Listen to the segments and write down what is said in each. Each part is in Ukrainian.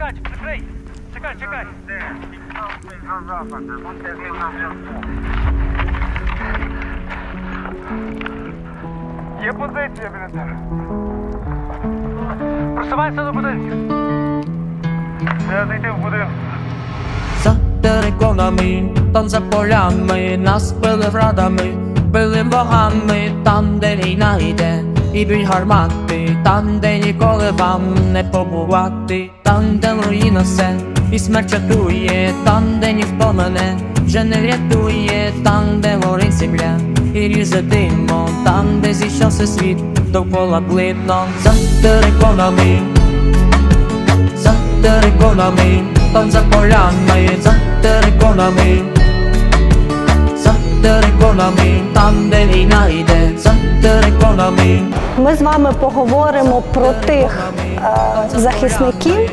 Чекай, прикрий. Чекай, чекай. Є позиція біля. Просувайся до будинків. Я зайти в будинок. За териконами, там за полями, нас били врадами, били богами, там, де війна йде, б'ють гармати, там, де ніколи вам не побувати, там, де руїна все, і смерть чатує, там, де ніхто мене вже не врятує, там, де горить земля, і ріже димо, там, де зійшовся світ, довкола блидно, за териконами за териконами, там за полями, за териконами, за териконами, там де війна йде, за. Ми з вами поговоримо про тих е, захисників,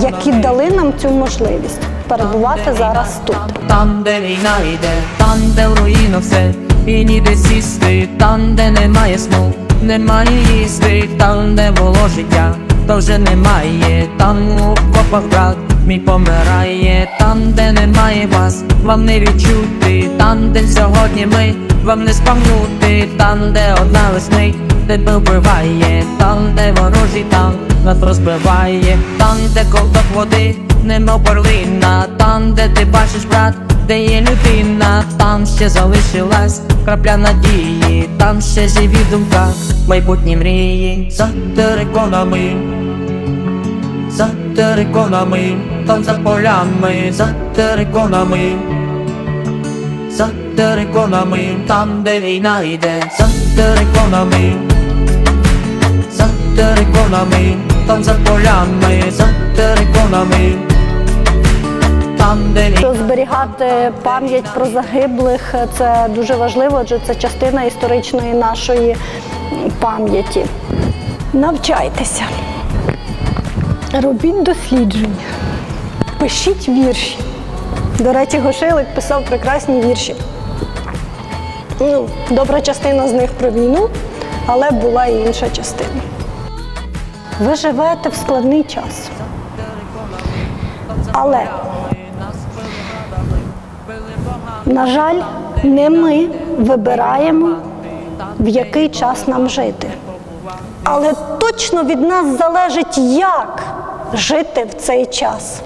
які дали нам цю можливість перебувати зараз тут. Там, де війна йде, там, де в руїну все, і ніде сісти, там, де немає сну, немає їсти, там, де було життя, то вже немає, там у копах брат мій помирає, там, де немає вас, вам не відчути, там, де сьогодні ми, вам не спамнути, там, де одна веснить, тебе вбиває, там, де ворожий танк нас розбиває, там, де ковток води, немов перлина, там, де ти бачиш, брат, де є людина, там ще залишилась крапля надії, там ще живі в думках, майбутні мрії, за териконами, за териконами, там за полями, за териконами, за териконами, там, де війна йде, за териконами за териконами, там за полями, за териконами, там, де війна. Зберігати пам'ять про загиблих це дуже важливо, адже це частина історичної нашої пам'яті. Навчайтеся, робіть дослідження, пишіть вірші. До речі, Гошилик писав прекрасні вірші. Ну, добра частина з них про війну, але була і інша частина. Ви живете в складний час. Але на жаль, не ми вибираємо, в який час нам жити. Але точно від нас залежить, як жити в цей час.